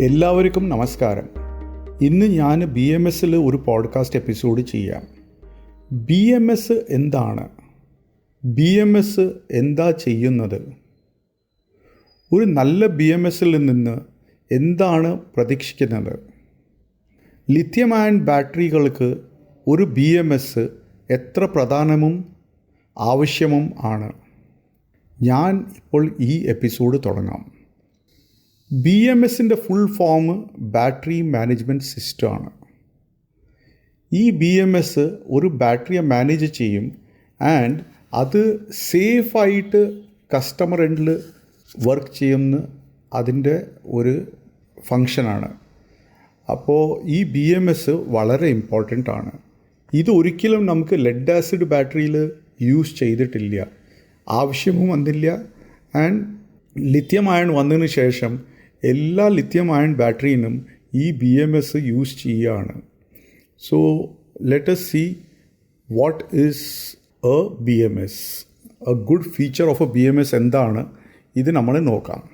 എല്ലാവർക്കും നമസ്കാരം. ഇന്ന് ഞാൻ ബി എം എസിൽ ഒരു പോഡ്കാസ്റ്റ് എപ്പിസോഡ് ചെയ്യാം. ബി എം എസ് എന്താണ്? ബി എം എസ് എന്താ ചെയ്യുന്നത്? ഒരു നല്ല ബി എം എസിൽ നിന്ന് എന്താണ് പ്രതീക്ഷിക്കുന്നത്? ലിഥിയം അയൺ ബാറ്ററികൾക്ക് ഒരു ബി എം എസ് എത്ര പ്രധാനവും ആവശ്യവും ആണ്. ഞാൻ ഇപ്പോൾ ഈ എപ്പിസോഡ് തുടങ്ങാം. ബി എം എസിന്റെ ഫുൾ ഫോം ബാറ്ററി മാനേജ്മെന്റ് സിസ്റ്റമാണ് ഈ ബി എം എസ് ഒരു ബാറ്ററിയെ മാനേജ് ചെയ്യും ആൻഡ് അത് സേഫായിട്ട് കസ്റ്റമർ എൻഡിൽ വർക്ക് ചെയ്യുന്ന അതിന്റെ ഒരു ഫങ്ഷനാണ് അപ്പോൾ ഈ ബി എം എസ് വളരെ ഇമ്പോർട്ടന്റ് ആണ്. ഇത് ഒരിക്കലും നമുക്ക് ലെഡ് ആസിഡ് ബാറ്ററിയിൽ യൂസ് ചെയ്തിട്ടില്ല. ആവശ്യവും വന്നില്ല. ആൻഡ് ലിഥിയം അയൺ വന്നതിന് ശേഷം എല്ലാ ലിത്യം അയൺ ബാറ്ററിയിനും ഈ ബി എം എസ് യൂസ് ചെയ്യുകയാണ് so let's see what is a B M S a good feature of a B M S എന്താണ്? ഇത് നമ്മൾ നോക്കാം.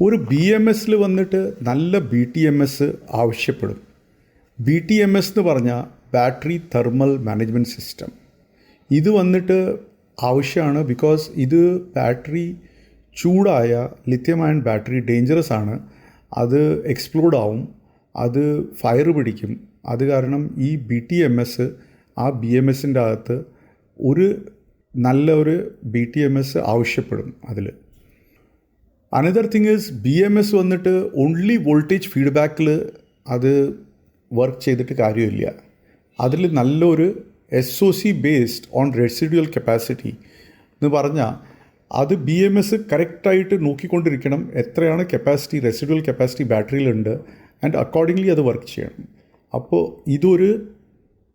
ഒരു ബി എം എസിൽ വന്നിട്ട് നല്ല ബി ടി എം എസ് ആവശ്യപ്പെടും. ബി ടി എം എസ് എന്ന് പറഞ്ഞാൽ ബാറ്ററി തെർമൽ മാനേജ്മെന്റ് സിസ്റ്റം ഇത് വന്നിട്ട് ആവശ്യമാണ് ബിക്കോസ് ഇത് ബാറ്ററി ചൂടായ ലിഥിയം അയൺ ബാറ്ററി ഡേഞ്ചറസ് ആണ്. അത് എക്സ്പ്ലോഡ് ആവും. അത് ഫയർ പിടിക്കും. അത് കാരണം ഈ ബി ടി എം എസ് ആ ബി എം എസിന്റെ അകത്ത് ഒരു നല്ല ഒരു ബി ടി എം എസ് ആവശ്യപ്പെടും അതിൽ another thing is B M S വന്നിട്ട് ഓൺലി വോൾട്ടേജ് ഫീഡ്ബാക്കിൽ അത് വർക്ക് ചെയ്തിട്ട് കാര്യമില്ല. അതിൽ നല്ലൊരു S O C based on residual capacity എന്ന് പറഞ്ഞാൽ അത് ബി എം എസ് കറക്റ്റായിട്ട് നോക്കിക്കൊണ്ടിരിക്കണം എത്രയാണ് കപ്പാസിറ്റി റെസിഡുവൽ കപ്പാസിറ്റി ബാറ്ററിയിലുണ്ട് ആൻഡ് അക്കോർഡിംഗ്ലി അത് വർക്ക് ചെയ്യണം. അപ്പോൾ ഇതൊരു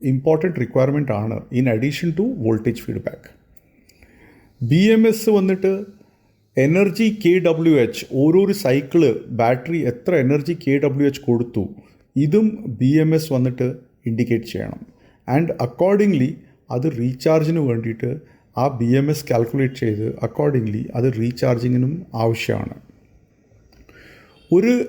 ഇമ്പോർട്ടന്റ് റിക്വയർമെന്റ് ആണ് in addition to voltage feedback B M S വന്നിട്ട് എനർജി കെ ഡബ്ല്യു എച്ച് ഓരോരു സൈക്കിൾ ബാറ്ററി എത്ര എനർജി കെ ഡബ്ല്യു എച്ച് കൊടുത്തു ഇതും ബി എം എസ് വന്നിട്ട് ഇൻഡിക്കേറ്റ് ചെയ്യണം. ആൻഡ് അക്കോർഡിംഗ്ലി അത് റീചാർജിന് വേണ്ടിയിട്ട് ആ ബി എം എസ് കാൽക്കുലേറ്റ് ചെയ്ത് അക്കോർഡിംഗ്ലി അത് റീചാർജിങ്ങിനും ആവശ്യമാണ്. ഒരു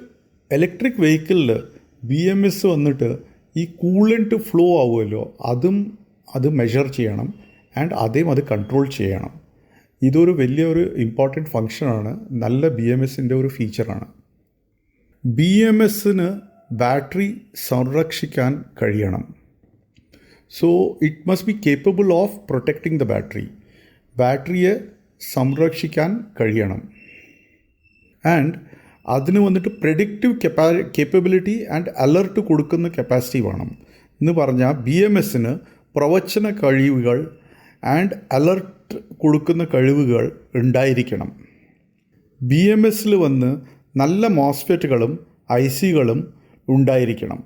ഇലക്ട്രിക് വെഹിക്കിളിൽ ബി എം എസ് വന്നിട്ട് ഈ കൂളന്റ് ഫ്ലോ ആവുമല്ലോ അതും അത് മെഷർ ചെയ്യണം ആൻഡ് അതേം അത് കൺട്രോൾ ചെയ്യണം. ഇതൊരു വലിയൊരു ഇമ്പോർട്ടന്റ് ഫങ്ഷനാണ് നല്ല ബി എം എസിന്റെ ഒരു ഫീച്ചറാണ് ബി എം എസിന് ബാറ്ററി സംരക്ഷിക്കാൻ കഴിയണം. So it must be capable of protecting the battery ബാറ്ററിയെ സംരക്ഷിക്കാൻ കഴിയണം. ആൻഡ് അതിന് വന്നിട്ട് പ്രഡിക്റ്റീവ് കെപ്പാ കേപ്പബിലിറ്റി ആൻഡ് അലർട്ട് കൊടുക്കുന്ന കപ്പാസിറ്റി വേണം. എന്ന് പറഞ്ഞാൽ ബി എം എസിന് പ്രവചന കഴിവുകൾ ആൻഡ് അലർട്ട് കൊടുക്കുന്ന കഴിവുകൾ ഉണ്ടായിരിക്കണം. ബി എം എസിൽ വന്ന് നല്ല മോസ്ഫെറ്റുകളും ഐ സികളും ഉണ്ടായിരിക്കണം.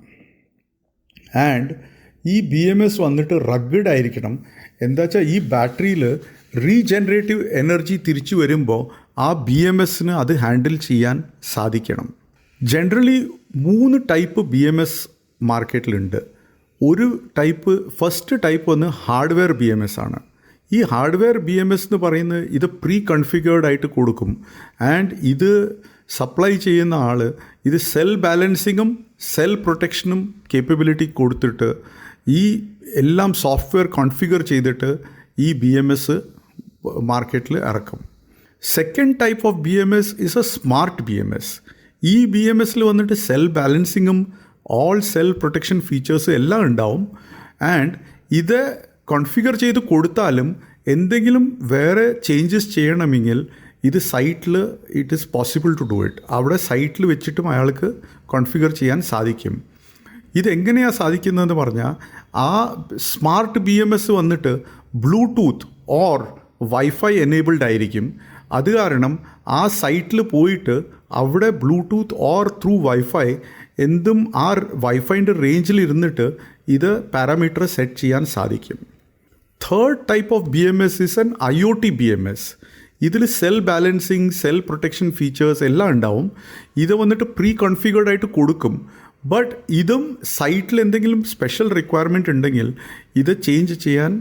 ആൻഡ് ഈ ബി എം എസ് വന്നിട്ട് റഗ്ഗഡ് ആയിരിക്കണം. എന്താ വെച്ചാൽ ഈ ബാറ്ററിയിൽ റീജനറേറ്റീവ് എനർജി തിരിച്ചു വരുമ്പോൾ ആ ബി എം എസിന് അത് ഹാൻഡിൽ ചെയ്യാൻ സാധിക്കണം. ജനറലി മൂന്ന് ടൈപ്പ് ബി എം എസ് മാർക്കറ്റിലുണ്ട് ഒരു ടൈപ്പ് ഫസ്റ്റ് ടൈപ്പ് വന്ന് ഹാർഡ്വെയർ ബി എം എസ് ആണ്. ഈ ഹാർഡ്വെയർ ബി എം എസ് എന്ന് പറയുന്നത് ഇത് പ്രീ കൺഫിഗേർഡ് ആയിട്ട് കൊടുക്കും. ആൻഡ് ഇത് സപ്ലൈ ചെയ്യുന്ന ആൾ ഇത് സെൽ ബാലൻസിങ്ങും സെൽ പ്രൊട്ടക്ഷനും കേപ്പബിലിറ്റി കൊടുത്തിട്ട് ഈ എല്ലാം സോഫ്റ്റ്വെയർ കോൺഫിഗർ ചെയ്തിട്ട് ഈ ബി എം എസ് മാർക്കറ്റിൽ ഇറക്കും. Second type of B M S is a smart B M S ഈ ബി എം എസിൽ വന്നിട്ട് സെൽ ബാലൻസിങ്ങും ഓൾ സെൽ പ്രൊട്ടക്ഷൻ ഫീച്ചേഴ്സ് എല്ലാം ഉണ്ടാവും. ആൻഡ് ഇത് കോൺഫിഗർ ചെയ്ത് കൊടുത്താലും എന്തെങ്കിലും വേറെ ചേഞ്ചസ് ചെയ്യണമെങ്കിൽ ഇത് സൈറ്റിൽ it is possible to do it അവിടെ സൈറ്റിൽ വെച്ചിട്ടും അയാൾക്ക് കോൺഫിഗർ ചെയ്യാൻ സാധിക്കും. ഇതെങ്ങനെയാണ് സാധിക്കുന്നതെന്ന് പറഞ്ഞാൽ ആ സ്മാർട്ട് ബി എം എസ് വന്നിട്ട് ബ്ലൂടൂത്ത് ഓർ വൈഫൈ എനേബിൾഡ് ആയിരിക്കും. അത് കാരണം ആ സൈറ്റിൽ പോയിട്ട് അവിടെ ബ്ലൂടൂത്ത് ഓർ ത്രൂ വൈഫൈ എന്തും ആ വൈഫൈന്റെ റേഞ്ചിൽ ഇരുന്നിട്ട് ഇത് പാരാമീറ്റർ സെറ്റ് ചെയ്യാൻ സാധിക്കും. Third type of B M S is an I O T B M S ഇതിൽ cell balancing cell protection features എല്ലാം ഉണ്ടാവും. ഇത് വന്നിട്ട് പ്രീ കോൺഫിഗേർഡ് ആയിട്ട് കൊടുക്കും. ബട്ട് ഇതും സൈറ്റിൽ എന്തെങ്കിലും സ്പെഷ്യൽ റിക്വയർമെന്റ് ഉണ്ടെങ്കിൽ ഇത് ചേഞ്ച് ചെയ്യാൻ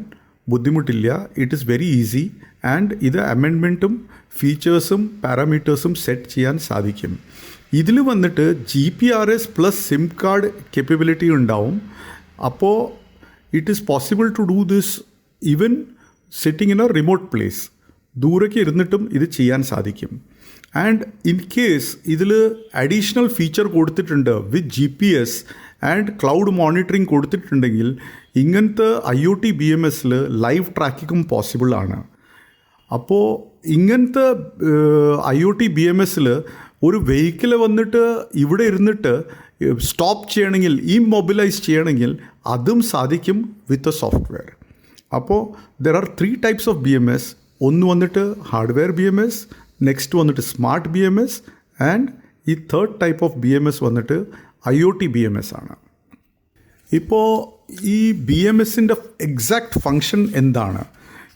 ബുദ്ധിമുട്ടില്ല. It is very easy and ഇത് അമെൻമെന്റും ഫീച്ചേഴ്സും പാരാമീറ്റേഴ്സും സെറ്റ് ചെയ്യാൻ സാധിക്കും. ഇതിൽ വന്നിട്ട് G P R S plus SIM card capability ഉണ്ടാവും. അപ്പോൾ it is possible to do this even sitting in a remote place ദൂരേക്ക് ഇരുന്നിട്ടും ഇത് ചെയ്യാൻ സാധിക്കും. ആൻഡ് ഇൻ കേസ് ഇതിൽ അഡീഷണൽ ഫീച്ചർ കൊടുത്തിട്ടുണ്ട് with G P S and cloud monitoring കൊടുത്തിട്ടുണ്ടെങ്കിൽ ഇങ്ങനത്തെ I O T B M എസിൽ ലൈവ് ട്രാക്കിങ്ങും പോസിബിൾ ആണ്. അപ്പോൾ ഇങ്ങനത്തെ I O T B M എസിൽ ഒരു വെഹിക്കിൾ വന്നിട്ട് ഇവിടെ ഇരുന്നിട്ട് സ്റ്റോപ്പ് ചെയ്യണമെങ്കിൽ ഈ മൊബിലൈസ് ചെയ്യണമെങ്കിൽ അതും സാധിക്കും വിത്ത് എ സോഫ്റ്റ്വെയർ അപ്പോൾ there are three types of B M S ഒന്ന് വന്നിട്ട് hardware B M S next വന്നിട്ട് smart B M S and ഈ third type of B M S വന്നിട്ട് I O T B M S ആണ്. ഇപ്പോൾ ഈ B M എസിന്റെ exact function എന്താണ്?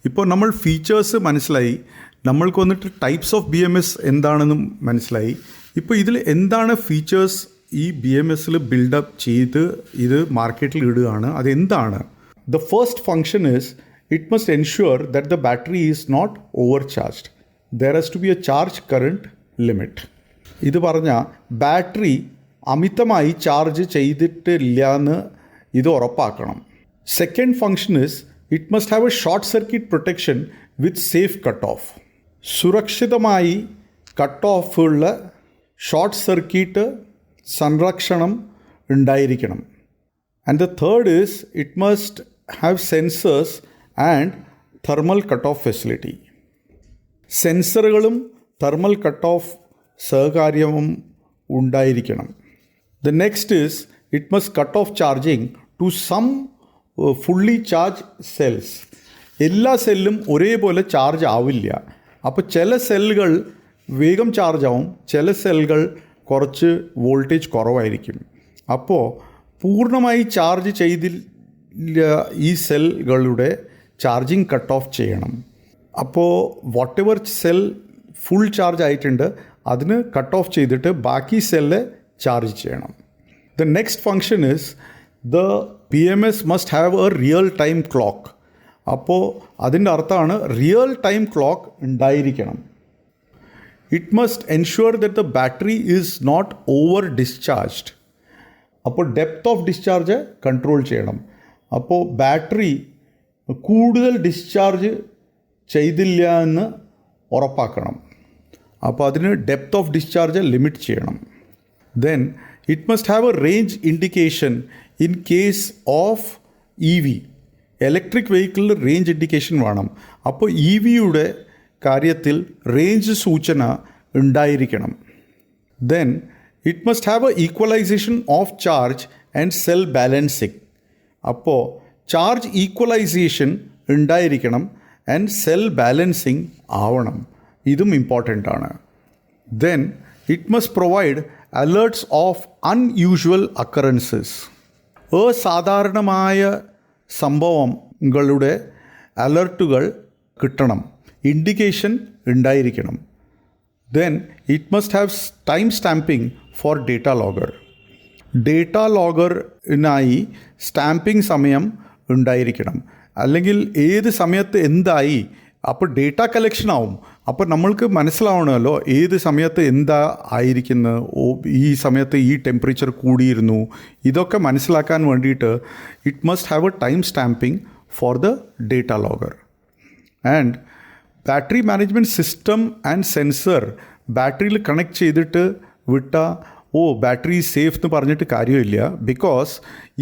ഇപ്പോൾ നമ്മൾ ഫീച്ചേഴ്സ് മനസ്സിലായി. നമ്മൾക്ക് വന്നിട്ട് types of B M S എന്താണെന്നും മനസ്സിലായി. ഇപ്പോൾ ഇതിൽ എന്താണ് ഫീച്ചേഴ്സ് ഈ ബി എം എസിൽ ബിൽഡപ്പ് ചെയ്ത് ഇത് മാർക്കറ്റിൽ ഇടുകയാണ്? അതെന്താണ് the first function is it must ensure that the battery is not overcharged there has to be a charge current limit ഇത് പറഞ്ഞാൽ ബാറ്ററി അമിതമായി ചാർജ് ചെയ്തിട്ടില്ല എന്ന് ഇത് ഉറപ്പാക്കണം. Second function is it must have a short circuit protection with safe cut off സുരക്ഷിതമായി cut ഓഫുള്ള short circuit സംരക്ഷണം ഉണ്ടായിരിക്കണം. And the third is it must have sensors and thermal cut off facility സെൻസറുകളും thermal cut off സഹകാര്യവും ഉണ്ടായിരിക്കണം. The next is it must cut off charging to some fully charged cells എല്ലാ സെല്ലും ഒരേപോലെ charge ആവില്ല. അപ്പോൾ ചില സെല്ലുകൾ വേഗം ചാർജ് ആവും ചില സെല്ലുകൾ കുറച്ച് വോൾട്ടേജ് കുറവായിരിക്കും. അപ്പോൾ പൂർണമായി ചാർജ് ചെയ്തില്ല ഈ സെല്ലുകളുടെ ചാർജിങ് കട്ട് ഓഫ് ചെയ്യണം. അപ്പോൾ whatever cell full charge ആയിട്ടുണ്ട് അതിന് കട്ട് ഓഫ് ചെയ്തിട്ട് ബാക്കി സെല്ല് ചാർജ് ചെയ്യണം. The next function is the P M S must have a real time clock അപ്പോൾ അതിന്റെ അർത്ഥമാണ് റിയൽ ടൈം ക്ലോക്ക് ഉണ്ടായിരിക്കണം. It must ensure that the battery is not over discharged അപ്പോൾ depth of discharge control ചെയ്യണം. അപ്പോൾ battery കൂടുതൽ discharge ചെയ്തില്ല എന്ന് ഉറപ്പാക്കണം. അപ്പോൾ അതിന് ഡെപ്ത് ഓഫ് ഡിസ്ചാർജ് ലിമിറ്റ് ചെയ്യണം. Then it must have a range indication in case of E V electric വെഹിക്കിളിൽ range indication വേണം. അപ്പോൾ ഇ വിയുടെ കാര്യത്തിൽ റേഞ്ച് സൂചന ഉണ്ടായിരിക്കണം. Then it must have a equalisation of charge and cell balancing അപ്പോൾ charge equalisation ഉണ്ടായിരിക്കണം. And cell balancing ആവണം. ഇതും ഇമ്പോർട്ടന്റ് ആണ്. Then it must provide alerts of unusual occurrences അസാധാരണമായ സംഭവങ്ങളുടെ അലർട്ടുകൾ കിട്ടണം. ഇൻഡിക്കേഷൻ ഉണ്ടായിരിക്കണം. Then it must have time stamping for data logger data ലോഗറിനായി stamping സമയം ഉണ്ടായിരിക്കണം. അല്ലെങ്കിൽ ഏത് സമയത്ത് എന്തായി അപ്പോൾ ഡേറ്റ കളക്ഷൻ ആവും. അപ്പോൾ നമ്മൾക്ക് മനസ്സിലാവണമല്ലോ ഏത് സമയത്ത് എന്താ ആയിരിക്കുന്നത് ഓ ഈ സമയത്ത് ഈ ടെമ്പറേച്ചർ കൂടിയിരുന്നു. ഇതൊക്കെ മനസ്സിലാക്കാൻ വേണ്ടിയിട്ട് it must have a time stamping for the data logger and battery management system and sensor ബാറ്ററിയിൽ കണക്ട് ചെയ്തിട്ട് വിട്ട ഓ ബാറ്ററി സേഫ് എന്ന് പറഞ്ഞിട്ട് കാര്യമില്ല. ബിക്കോസ്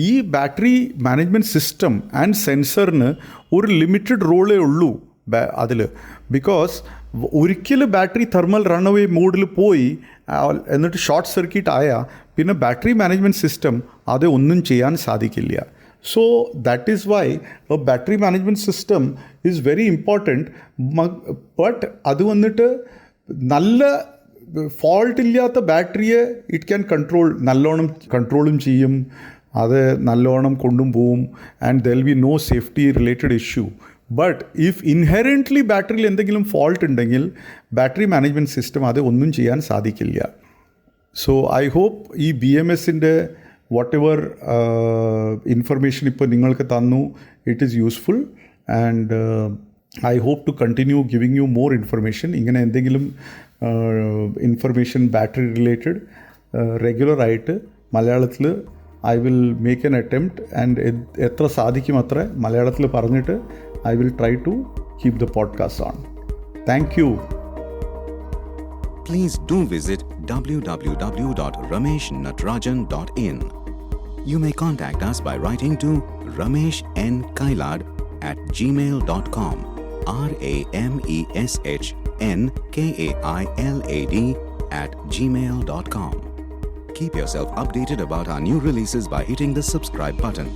ഈ ബാറ്ററി മാനേജ്മെന്റ് സിസ്റ്റം ആൻഡ് സെൻസറിന് ഒരു ലിമിറ്റഡ് റോളേ ഉള്ളൂ അതിൽ ബിക്കോസ് ഒരിക്കൽ ബാറ്ററി തെർമൽ റൺഅവേ മോഡിൽ പോയി എന്നിട്ട് ഷോർട്ട് സർക്യൂട്ട് ആയാൽ പിന്നെ ബാറ്ററി മാനേജ്മെന്റ് സിസ്റ്റം അത് ഒന്നും ചെയ്യാൻ സാധിക്കില്ല. So that is why a battery management system is very important but അത് വന്നിട്ട് നല്ല ഫോൾട്ട് ഇല്ലാത്ത ബാറ്ററിയെ ഇറ്റ് ക്യാൻ കൺട്രോൾ നല്ലോണം കൺട്രോളും ചെയ്യും. അത് നല്ലോണം കൊണ്ടും പോവും. And there'll be no safety related issue but if inherently ബാറ്ററിയിൽ എന്തെങ്കിലും ഫോൾട്ട് ഉണ്ടെങ്കിൽ ബാറ്ററി മാനേജ്മെന്റ് സിസ്റ്റം അത് ഒന്നും ചെയ്യാൻ സാധിക്കില്ല. സോ ഐ ഹോപ്പ് ഈ ബി എം എസിന്റെ വാട്ട് എവർ ഇൻഫർമേഷൻ ഇപ്പോൾ നിങ്ങൾക്ക് തന്നു it is useful and I hope to continue giving you more information ഇങ്ങനെ എന്തെങ്കിലും ഇൻഫർമേഷൻ ബാറ്ററി റിലേറ്റഡ് റെഗുലറായിട്ട് മലയാളത്തിൽ I will make an attempt and എത്ര സാധിക്കും അത്ര മലയാളത്തിൽ പറഞ്ഞിട്ട് I will try to keep the podcast on thank you please do visit www.rameshnatarajan.in. You may contact us by writing to Ramesh N. Kailad at gmail.com. R A M E S H N K A I L A D at gmail.com. Keep yourself updated about our new releases by hitting the subscribe button.